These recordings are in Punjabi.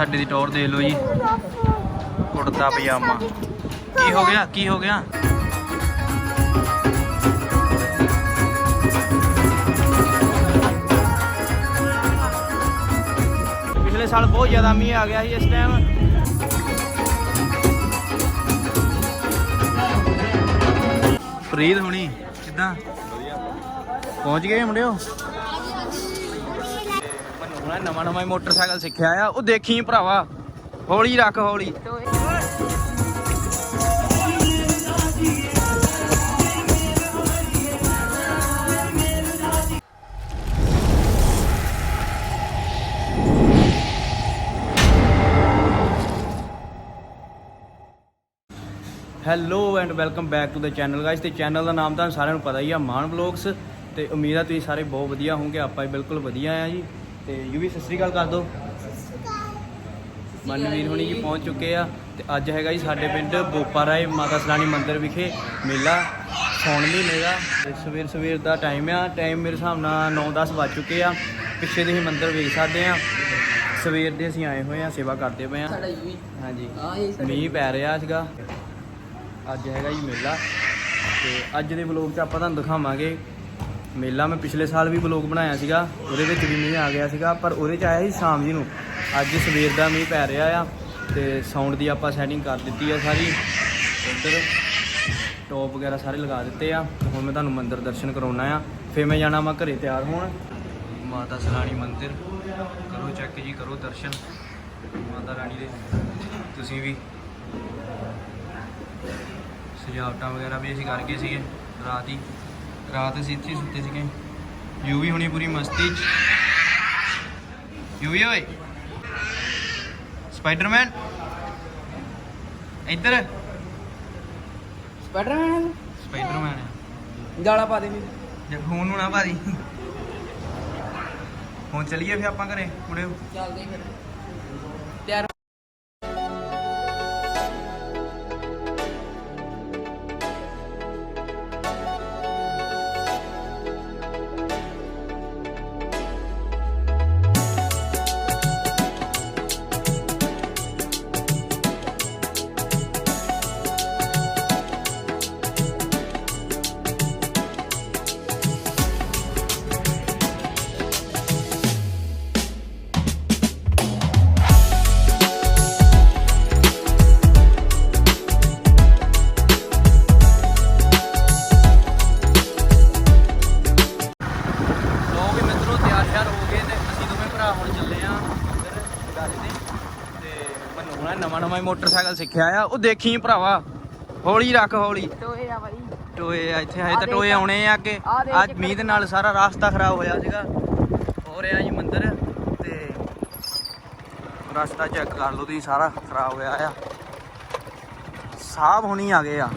ਸਾਡੇ ਦੀ ਟੌਰ ਦੇਖ ਲਓ ਜੀ। ਕੁੜਤਾ ਪਜਾਮਾ। ਕੀ ਹੋ ਗਿਆ? ਕੀ ਹੋ ਗਿਆ? ਪਿਛਲੇ ਸਾਲ ਬਹੁਤ ਜ਼ਿਆਦਾ ਮੀਂਹ ਆ ਗਿਆ ਸੀ ਇਸ ਟਾਈਮ ਫਰੀਦ ਹੁਣੀ, ਕਿੱਦਾਂ? ਪਹੁੰਚ ਗਏ ਮੁੰਡਿਓ? ਮੈਨੂੰ ਨਾ ਨਵਾਂ ਨਵਾਂ ਹੀ ਮੋਟਰਸਾਈਕਲ ਸਿੱਖਿਆ ਆ। ਉਹ ਦੇਖੀ ਭਰਾਵਾ, ਹੌਲੀ ਰੱਖ, ਹੌਲੀ। Hello and welcome back to the channel guys ਤੇ ਚੈਨਲ ਦਾ ਨਾਮ ਤਾਂ ਸਾਰਿਆਂ ਨੂੰ ਪਤਾ ਹੀ ਆ, ਮਾਨ ਵਲੌਗਸ ਤੇ ਉਮੀਦ ਆ ਤੁਸੀਂ ਸਾਰੇ ਬਹੁਤ ਵਧੀਆ ਹੋਵੋਗੇ, ਆਪਾਂ ਵੀ ਬਿਲਕੁਲ ਵਧੀਆ ਆ ਜੀ। ਤੇ ਯੂ ਵੀ ਸਤਿ ਸ੍ਰੀ ਅਕਾਲ ਕਰ ਦਿਓ। ਮਨਵੀਰ ਹੁਣੀ ਜੀ ਪਹੁੰਚ ਚੁੱਕੇ ਆ ਤੇ ਅੱਜ ਹੈਗਾ ਜੀ ਸਾਡੇ ਪਿੰਡ ਬੋਪਾ ਰਾਏ ਮਾਤਾ ਸਲਾਣੀ ਮੰਦਿਰ ਵਿਖੇ ਮੇਲਾ ਸੌਣ ਮਹੀਨੇ ਦਾ ਸਵੇਰ ਸਵੇਰ ਦਾ ਟਾਈਮ ਆ ਟਾਈਮ ਮੇਰੇ ਹਿਸਾਬ ਨਾਲ 9-10 ਵੱਜ ਚੁੱਕੇ ਆ। ਪਿੱਛੇ ਦੇ ਹੀ ਮੰਦਿਰ ਵੇਖ ਸਕਦੇ ਆ। ਸਵੇਰ ਦੇ ਅਸੀਂ ਆਏ ਹੋਏ ਆ ਸੇਵਾ ਕਰਦੇ ਪਏ ਆ। ਯੂਵੀ। ਹਾਂਜੀ। ਮੀਂਹ ਪੈ ਰਿਹਾ ਸੀਗਾ। ਅੱਜ ਹੈਗਾ ਜੀ ਮੇਲਾ। ਤੇ ਅੱਜ ਦੇ ਵਲੋਗ 'ਚ ਆਪਾਂ ਤੁਹਾਨੂੰ ਦਿਖਾਵਾਂਗੇ ਮੇਲਾ ਮੈਂ ਪਿਛਲੇ ਸਾਲ ਵੀ ਵਲੋਗ ਬਣਾਇਆ ਸੀਗਾ, ਉਹਦੇ ਵਿੱਚ ਵੀ ਮੀਂਹ ਆ ਗਿਆ ਸੀਗਾ, ਪਰ ਉਹਦੇ 'ਚ ਆਇਆ ਸੀ ਸ਼ਾਮ ਜੀ ਨੂੰ। ਅੱਜ ਸਵੇਰ ਦਾ ਮੀਂਹ ਪੈ ਰਿਹਾ ਆ ਤੇ ਸਾਊਂਡ ਦੀ ਆਪਾਂ ਸੈਟਿੰਗ ਕਰ ਦਿੱਤੀ ਆ ਸਾਰੀ। ਇੱਧਰ ਟੋਪ ਵਗੈਰਾ ਸਾਰੇ ਲਗਾ ਦਿੱਤੇ ਆ। ਤੇ ਹੁਣ ਮੈਂ ਤੁਹਾਨੂੰ ਮੰਦਿਰ ਦਰਸ਼ਨ ਕਰਾਉਣਾ ਆ। ਫਿਰ ਮੈਂ ਜਾਣਾ ਮੈਂ ਘਰੇ ਤਿਆਰ ਹੋਣ। ਮਾਤਾ ਸਲਾਣੀ ਮੰਦਿਰ। ਕਰੋ ਚੈੱਕ ਜੀ, ਕਰੋ ਦਰਸ਼ਨ। ਮਾਤਾ ਰਾਣੀ ਦੇ। ਤੁਸੀਂ ਵੀ। ਸਜਾਵਟਾਂ ਵਗੈਰਾ ਵੀ ਅਸੀਂ ਕਰਕੇ ਸੀਗੇ, ਰਾਤ ਹੀ। ਰਾਤ ਅਸੀਂ ਇੱਥੇ ਹੀ ਸੁੱਤੇ ਸੀਗੇ। ਯੂ ਵੀ ਹੁਣੀ ਪੂਰੀ ਮਸਤੀ ਚ। ਯੂ ਵੀ ਓਏ। ਸਪਾਈਡਰਮੈਨ। ਇੱਧਰ। ਸਪਾਈਡਰਮੈਨ ਸਪਾਈਡਰਮੈਨ ਆ। ਗਾਲਾਂ ਪਾ ਦੇ ਵੀ। ਜੇ ਫੋਨ ਨੂੰ ਨਾ ਭਾਰੀ। ਹੁਣ ਚਲੀਏ ਫਿਰ ਆਪਾਂ ਘਰੇ ਮੁੜਿਓ ਚੱਲਦੇ ਫਿਰ। ਮੋਟਰਸਾਈਕਲ ਸਿੱਖਿਆ ਆ। ਉਹ ਦੇਖੀ ਭਰਾਵਾ ਹੌਲੀ ਰੱਖ ਹੌਲੀ। ਟੋਏ ਆ ਬਾਈ। ਟੋਏ ਆ ਇੱਥੇ ਹਜੇ ਤਾਂ ਟੋਏ। ਆਉਣੇ ਆ ਅੱਗੇ। ਅੱਜ ਮੀਂਹ ਦੇ ਨਾਲ ਸਾਰਾ ਰਾਸਤਾ ਖਰਾਬ ਹੋਇਆ ਸੀਗਾ। ਹੋ ਰਿਹਾ ਜੀ ਮੰਦਿਰ ਤੇ ਰਸਤਾ ਚੈੱਕ ਕਰ ਲਓ ਤੁਸੀਂ ਸਾਰਾ ਖਰਾਬ ਹੋਇਆ ਆ। ਸਾਹਬ ਹੁਣੀ ਆ ਗਏ ਆ।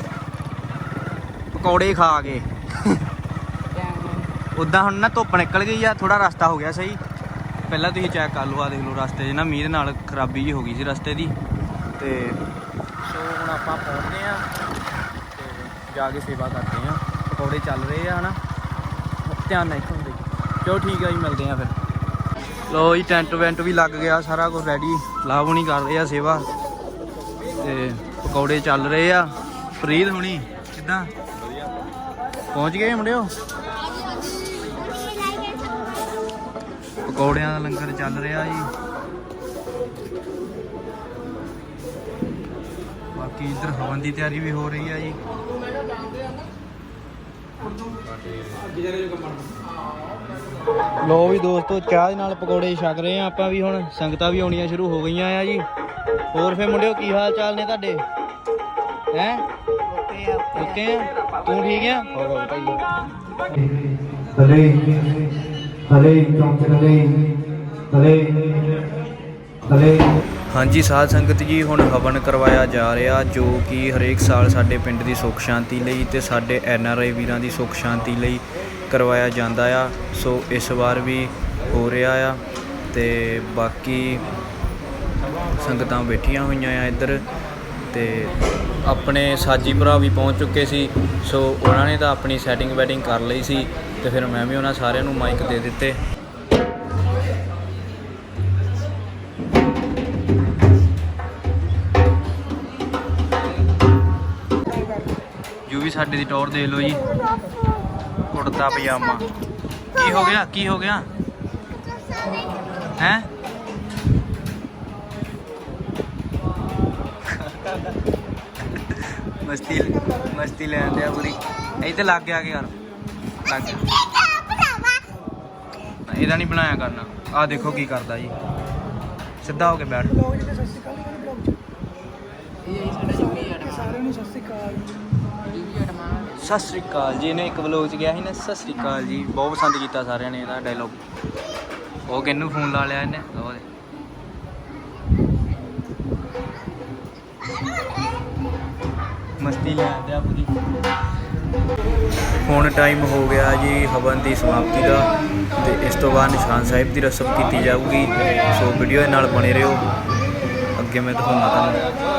ਪਕੌੜੇ ਖਾ ਕੇ। ਉਦਾਂ ਹੁਣ ਨਾ ਧੁੱਪ ਨਿਕਲ ਗਈ ਆ ਥੋੜਾ ਰਸਤਾ ਹੋ ਗਿਆ ਸਹੀ। ਪਹਿਲਾਂ ਤੁਸੀਂ ਚੈੱਕ ਕਰ ਲਓ ਆ ਦੇਖ ਲਓ ਰਸਤੇ 'ਚ ਨਾ ਮੀਂਹ ਦੇ ਨਾਲ ਖਰਾਬੀ ਜੀ ਹੋ ਗਈ ਸੀ ਰਸਤੇ ਦੀ। ਤੇ ਸੋ ਹੁਣ ਆਪਾਂ ਪਹੁੰਚਦੇ ਆ ਤੇ ਜਾ ਕੇ ਸੇਵਾ ਕਰਦੇ ਆ ਪਕੌੜੇ ਚੱਲ ਰਹੇ ਆ, ਹਨਾ? ਧਿਆਨ ਨਾਲ ਇੱਥੋਂ ਚਲੋ ਠੀਕ ਆ ਜੀ, ਮਿਲਦੇ ਆ ਫਿਰ। ਲੋ ਜੀ, ਟੈਂਟ ਵੈਂਟ ਵੀ ਲੱਗ ਗਿਆ, ਸਾਰਾ ਕੁਝ ਰੈਡੀ ਲਾਭ ਹੁਣੀ ਕਰ ਰਹੇ ਆ ਸੇਵਾ। ਤੇ ਪਕੌੜੇ ਚੱਲ ਰਹੇ ਆ। ਫਰੀਦ ਹੁਣੀ, ਕਿੱਦਾਂ? ਪਹੁੰਚ ਗਏ ਮੁੰਡਿਓ? ਪਕੌੜਿਆਂ ਦਾ ਲੰਗਰ ਚੱਲ ਰਿਹਾ ਜੀ। ਬਾਕੀ ਇੱਧਰ ਹਵਨ ਦੀ ਤਿਆਰੀ ਵੀ ਹੋ ਰਹੀ ਆ ਜੀ। ਲੋ ਵੀ ਦੋਸਤੋ ਚਾਹ ਦੇ ਨਾਲ ਪਕੌੜੇ ਛਕ ਰਹੇ ਆ ਆਪਾਂ ਵੀ ਹੁਣ। ਸੰਗਤਾਂ ਵੀ ਆਉਣੀਆਂ ਸ਼ੁਰੂ ਹੋ ਗਈਆਂ ਆ ਜੀ। ਹੋਰ ਫੇ ਮੁੰਡਿਓ ਕੀ ਹਾਲ ਚਾਲ ਨੇ ਤੁਹਾਡੇ? ਹੈ? ਓਕੇ ਆ। ਤੂੰ ਠੀਕ ਆ? ਹੋ ਹੋ ਭਾਈ ਹਲੇ ਹਲੇ ਚੌਂਕ ਹਲੇ ਹਲੇ ਹਲੇ ਹਾਂਜੀ, ਸਾਧ ਸੰਗਤ ਜੀ, ਹੁਣ ਹਵਨ ਕਰਵਾਇਆ ਜਾ ਰਿਹਾ ਜੋ ਕਿ ਹਰੇਕ ਸਾਲ ਸਾਡੇ ਪਿੰਡ ਦੀ ਸੁੱਖ ਸ਼ਾਂਤੀ ਲਈ ਤੇ ਸਾਡੇ ਐਨ ਆਰ ਆਈ ਵੀਰਾਂ ਦੀ ਸੁੱਖ ਸ਼ਾਂਤੀ ਲਈ ਕਰਵਾਇਆ ਜਾਂਦਾ ਆ। ਸੋ ਇਸ ਵਾਰ ਵੀ ਹੋ ਰਿਹਾ ਆ ਤੇ ਬਾਕੀ ਸੰਗਤਾਂ ਬੈਠੀਆਂ ਹੋਈਆਂ ਆ ਇੱਧਰ ਤੇ ਆਪਣੇ ਸਾਜੀ ਭਰਾ ਵੀ ਪਹੁੰਚ ਚੁੱਕੇ ਸੀ। ਸੋ ਉਹਨਾਂ ਨੇ ਤਾਂ ਆਪਣੀ ਸੈਟਿੰਗ ਵੈਟਿੰਗ ਕਰ ਲਈ ਸੀ ਤੇ ਫਿਰ ਮੈਂ ਵੀ ਉਹਨਾਂ ਸਾਰਿਆਂ ਨੂੰ ਮਾਈਕ ਦੇ ਦਿੱਤੇ। ਸਾਡੇ ਦੀ ਟੌਰ ਦੇਖ ਲਓ ਜੀ। ਕੁੜਤਾ ਪਜਾਮਾ। ਕੀ ਹੋ ਗਿਆ? ਕੀ ਹੋ ਗਿਆ? ਹੈ? ਮਸਤੀ ਮਸਤੀ ਲੈਂਦੇ ਆ ਪੂਰੀ। ਇਹ ਤੇ ਲੱਗ ਗਿਆ ਕਿ ਯਾਰ। ਲੱਗ ਗਿਆ। ਇਹਦਾ ਨਹੀਂ ਬਣਾਇਆ ਕਰਨਾ। ਆ ਦੇਖੋ ਕੀ ਕਰਦਾ ਜੀ। ਸਿੱਧਾ ਹੋ ਕੇ ਬੈਠ। ਇਹ ਸਾਡਾ ਜੁਗੀ ਸਾਰਿਆਂ ਨੂੰ ਸਤਿ ਸ਼੍ਰੀ ਅਕਾਲ। ਸਤਿ ਸ੍ਰੀ ਅਕਾਲ ਜੀ, ਇਹਨੇ ਇੱਕ ਵਲੋਗ ਚ ਗਿਆ ਸੀ ਨਾ, ਸਤਿ ਸ੍ਰੀ ਅਕਾਲ ਜੀ, ਬਹੁਤ ਪਸੰਦ ਕੀਤਾ ਸਾਰਿਆਂ ਨੇ ਇਹਦਾ ਡਾਇਲੌਗ ਉਹ ਕਿਹਨੂੰ ਫੋਨ ਲਾ ਲਿਆ ਇਹਨੇ? ਉਹ ਮਸਤੀ ਲੈਂਦੇ ਆ ਪੂਰੀ ਹੁਣ ਟਾਈਮ ਹੋ ਗਿਆ ਜੀ, ਹਵਨ ਦੀ ਸਮਾਪਤੀ ਦਾ, ਤੇ ਇਸ ਤੋਂ ਬਾਅਦ ਨਿਸ਼ਾਨ ਸਾਹਿਬ ਦੀ ਰਸਮ ਕੀਤੀ ਜਾਊਗੀ। ਸੋ ਵੀਡੀਓ ਨਾਲ ਬਣੇ ਰਹੋ। ਅੱਗੇ ਮੈਂ ਦਿਖਾਉਣਾ ਤੁਹਾਨੂੰ।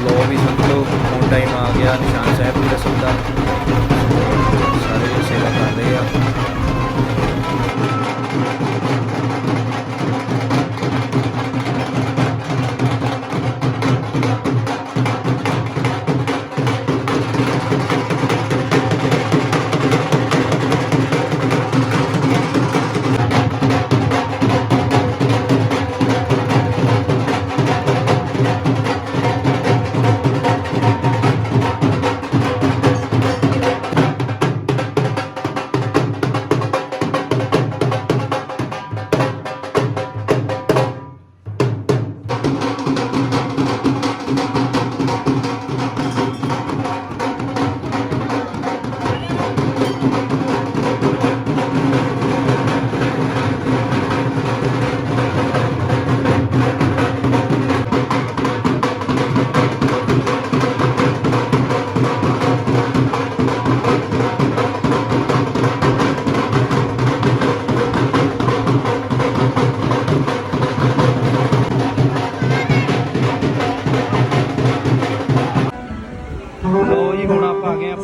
ਲੋ ਵੀ ਸੰਤੋ ਹੁਣ ਟਾਈਮ ਆ ਗਿਆ ਨਿਸ਼ਾਨ ਸਾਹਿਬ ਦੀ ਰਸਮ ਦਾ ਸਾਰੇ ਸੇਵਾ ਕਰ ਰਹੇ ਆ ਲੋ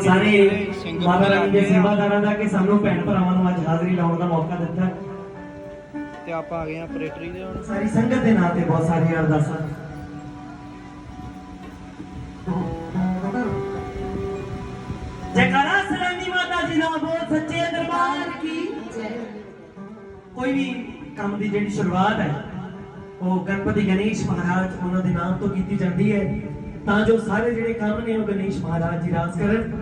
ਸਾਰੇ ਮਾਤਾ ਰਾਣੀ ਦੇ ਸੇਵਾਦਾਰਾਂ ਦਾ ਕਿ ਸਾਨੂੰ ਭੈਣ ਭਰਾਵਾਂ ਨੂੰ ਅੱਜ ਹਾਜ਼ਰੀ ਲਾਉਣ ਦਾ ਮੌਕਾ ਦਿੱਤਾ। ਤੇ ਆਪਾਂ ਆ ਗਏ ਆ ਪ੍ਰੇਟਰੀ ਦੇ ਹੁਣ ਸਾਰੀ ਸੰਗਤ ਦੇ ਨਾਂ ਤੇ ਬਹੁਤ ਸਾਰੀਆਂ ਅਰਦਾਸਾਂ। ਜੈਕਾਰਾ ਸਲਾਮੀ ਮਾਤਾ ਜੀ ਨਾਲ ਬੋਲ ਸੱਚੇ ਦਰਬਾਰ ਕੀ? ਕੋਈ ਵੀ ਕੰਮ ਦੀ ਜਿਹੜੀ ਸ਼ੁਰੂਆਤ ਹੈ ਉਹ ਗਣਪਤੀ ਗਣੇਸ਼ ਮਹਾਰਾਜ ਉਹਨਾਂ ਦੇ ਨਾਮ ਤੋਂ ਕੀਤੀ ਜਾਂਦੀ ਹੈ। ਤਾਂ ਜੋ ਸਾਰੇ ਜਿਹੜੇ ਕੰਮ ਨੇ ਉਹ ਗਣੇਸ਼ ਮਹਾਰਾਜ ਜੀ ਰਾਜ ਕਰਨ।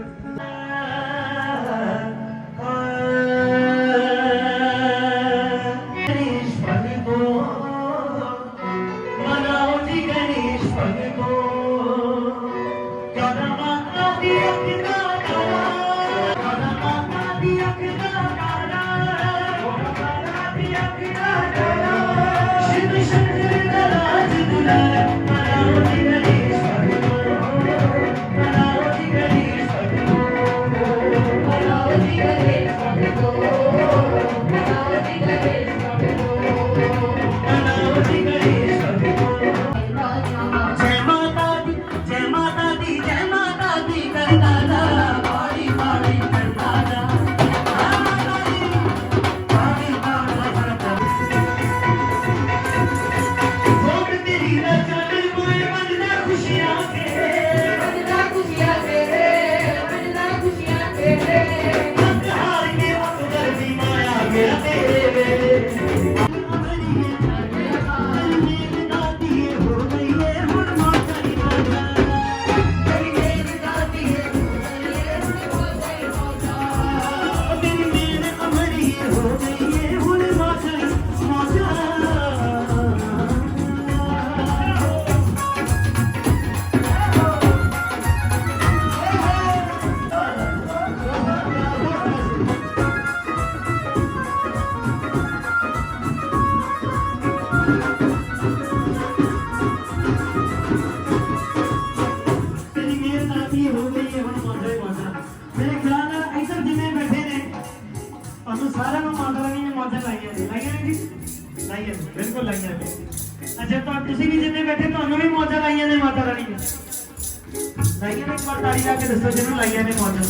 ਕੇ ਦੱਸੋ, ਜਿਹਨੂੰ ਲਾਈਆਂ ਨੇ ਮੌਜਾਂ।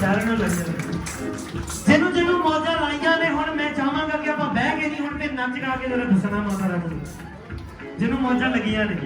ਸਾਰਿਆਂ ਨੂੰ ਲਾਈਆਂ ਜਿਹਨੂੰ ਜਿਹਨੂੰ ਮੌਜਾਂ ਲਾਈਆਂ ਨੇ, ਹੁਣ ਮੈਂ ਚਾਹਾਂਗਾ ਕਿ ਆਪਾਂ ਬਹਿ ਕੇ ਨਹੀਂ ਹੁਣ ਮੈਂ ਨੱਚ ਗਾ ਕੇ ਜਰਾ ਦੱਸਣਾ ਮਾਤਾ ਰਾਣੀ ਨੂੰ। ਜਿਹਨੂੰ ਮੌਜਾਂ ਲੱਗੀਆਂ ਨੇ।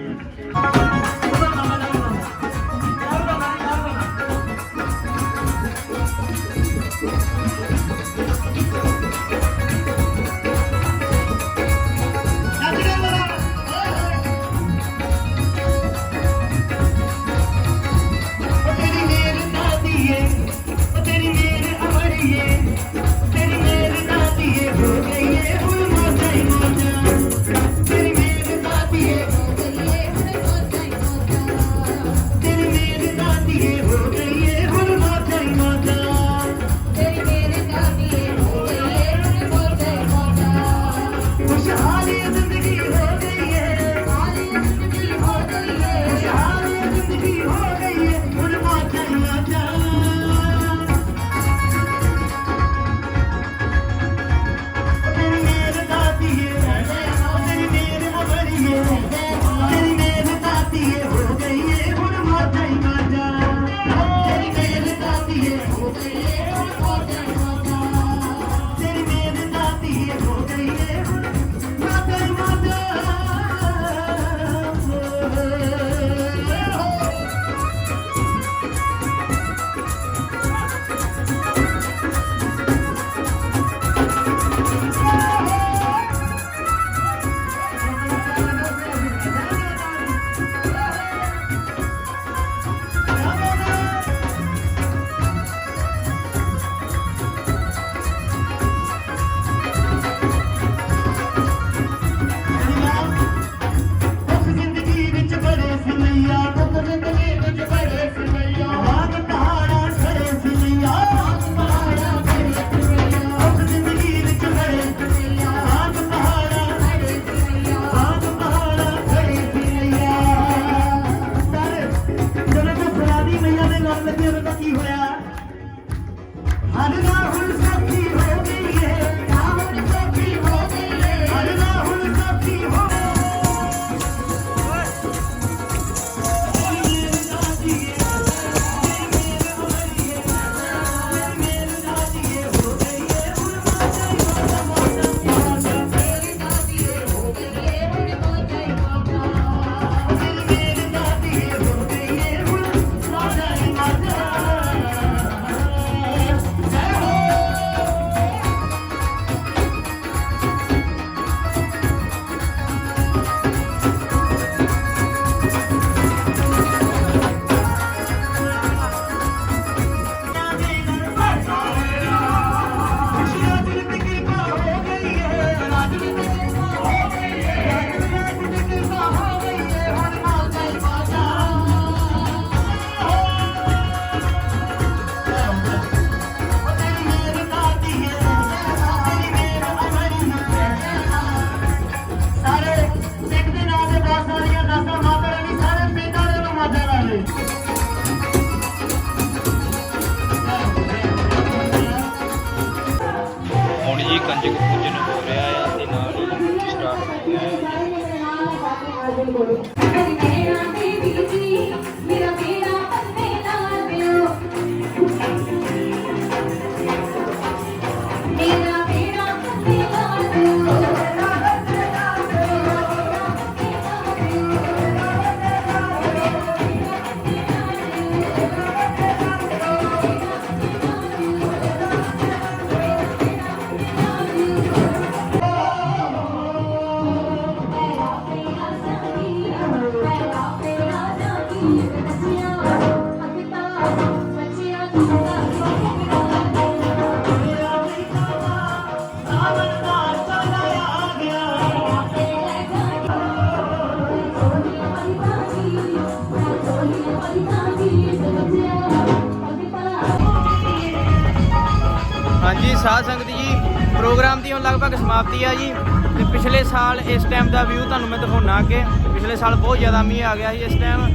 ਸਾਧ ਸੰਗਤ ਜੀ ਪ੍ਰੋਗਰਾਮ ਦੀ ਹੁਣ ਲਗਭਗ ਸਮਾਪਤੀ ਆ ਜੀ। ਤੇ ਪਿਛਲੇ ਸਾਲ ਇਸ ਟਾਈਮ ਦਾ ਵਿਊ ਤੁਹਾਨੂੰ ਮੈਂ ਦਿਖਾਉਣਾ ਅੱਗੇ। ਪਿਛਲੇ ਸਾਲ ਬਹੁਤ ਜ਼ਿਆਦਾ ਮੀਂਹ ਆ ਗਿਆ ਸੀ ਇਸ ਟਾਈਮ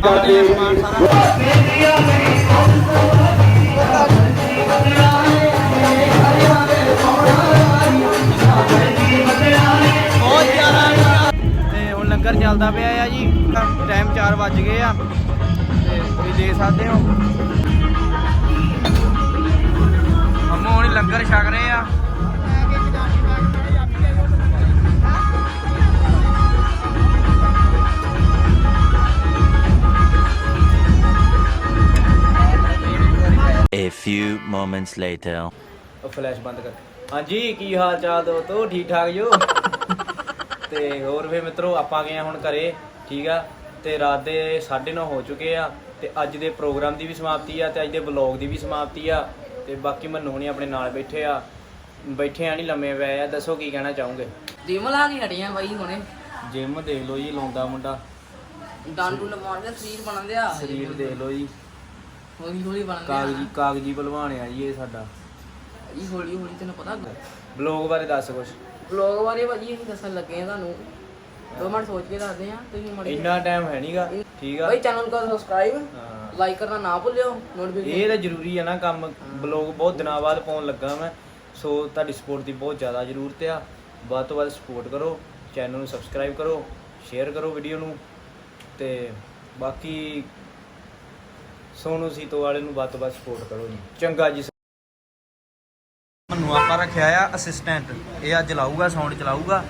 ਤੇ ਹੁਣ ਲੰਗਰ ਚੱਲਦਾ ਪਿਆ ਆ ਜੀ। ਟਾਈਮ 4 ਵੱਜ ਗਏ ਆ। ਤੇ ਤੁਸੀਂ ਦੇਖ ਸਕਦੇ ਹੋ। ਲੰਗਰ ਛਕ ਰਹੇ ਆ। A few moments later. ਉਹ ਫਲੈਸ਼ ਬੰਦ ਕਰ। ਹਾਂਜੀ ਕੀ ਹਾਲ ਚਾਲ ਦੋਸਤੋ? ਠੀਕ ਠਾਕ ਜੋ ਤੇ ਹੋਰ ਫੇ ਮਿੱਤਰੋ ਆਪਾਂ ਗਏ ਆ ਹੁਣ ਘਰੇ ਠੀਕ ਆ? ਤੇ ਰਾਤ ਦੇ 9:30 ਹੋ ਚੁੱਕੇ ਆ ਤੇ ਅੱਜ ਦੇ ਪ੍ਰੋਗਰਾਮ ਦੀ ਵੀ ਸਮਾਪਤੀ ਆ ਤੇ ਅੱਜ ਦੇ ਵਲੌਗ ਦੀ ਵੀ ਸਮਾਪਤੀ ਆ। ਤੇ ਬਾਕੀ ਮੰਨੂ ਹੁਣੀ ਆਪਣੇ ਨਾਲ ਬੈਠੇ ਆ। ਬੈਠੇ ਆ ਨਹੀਂ ਲੰਮੇ ਪਏ ਆ। ਦੱਸੋ ਕੀ ਕਹਿਣਾ ਚਾਹੋਗੇ? ਜਿਮ ਲਾ ਕੇ ਹਟੀਆਂ ਬਾਈ ਹੁਣੇ। ਜਿਮ ਦੇਖ ਲਓ ਜੀ ਲਾਉਂਦਾ ਮੁੰਡਾ। ਡਾਂਡੂ ਲਵਾਉਣ ਦਾ ਸਰੀਰ ਬਣਨ ਆ। ਸਰੀਰ ਦੇਖ ਲਓ ਜੀ। ਹੌਲੀ ਹੌਲੀ ਬਣਨ ਕਾਗਜੀ ਕਾਗਜੀ ਭਲਵਾਨ ਆ ਜੀ ਇਹ ਸਾਡਾ। ਇਹ ਹੌਲੀ ਹੌਲੀ ਤੈਨੂੰ ਪਤਾ। ਵਲੌਗ ਬਾਰੇ ਦੱਸ ਕੁਛ। ਬਲੌਗ ਬਾਰੇ ਭਾਜੀ ਅਸੀਂ ਦੱਸਣ ਲੱਗੇ ਆ ਤੁਹਾਨੂੰ। ਦੋ ਮਿੰਟ ਸੋਚ ਕੇ ਦੱਸਦੇ ਆ ਤੁਸੀਂ ਮੜੇ ਇੰਨਾ ਟਾਈਮ ਹੈ ਨਹੀਂਗਾ ਠੀਕ ਆ? ਬਾਈ ਚੈਨਲ ਨੂੰ ਸਬਸਕ੍ਰਾਈਬ ਹਾਂ। ਲਾਈਕ ਕਰਨਾ ਨਾ ਭੁੱਲਿਓ ਇਹ ਨੋਟੀਫਿਕੇਸ਼ਨ ਤਾਂ ਜ਼ਰੂਰੀ ਹੈ ਨਾ ਕੰਮ ਬਲੌਗ ਬਹੁਤ ਦਿਨਾਂ ਬਾਅਦ ਪਾਉਣ ਲੱਗਾ ਮੈਂ ਸੋ ਤੁਹਾਡੀ ਸਪੋਰਟ ਦੀ ਬਹੁਤ ਜ਼ਿਆਦਾ ਜ਼ਰੂਰਤ ਆ। ਵੱਧ ਤੋਂ ਵੱਧ ਸਪੋਰਟ ਕਰੋ ਚੈਨਲ ਨੂੰ ਸਬਸਕ੍ਰਾਈਬ ਕਰੋ ਸ਼ੇਅਰ ਕਰੋ ਵੀਡੀਓ ਨੂੰ ਤੇ ਬਾਕੀ ਸੋਨੂ ਸੀਤੋ ਵਾਲੇ ਨੂੰ ਵੱਧ ਤੋਂ ਵੱਧ ਸਪੋਰਟ ਕਰੋ ਜੀ। ਚੰਗਾ ਜੀ ਮੈਨੂੰ ਆਪਾਂ ਰੱਖਿਆ ਆ ਅਸਿਸਟੈਂਟ ਇਹ ਅੱਜ ਚਲਾਊਗਾ ਸਾਊਂਡ ਚਲਾਊਗਾ।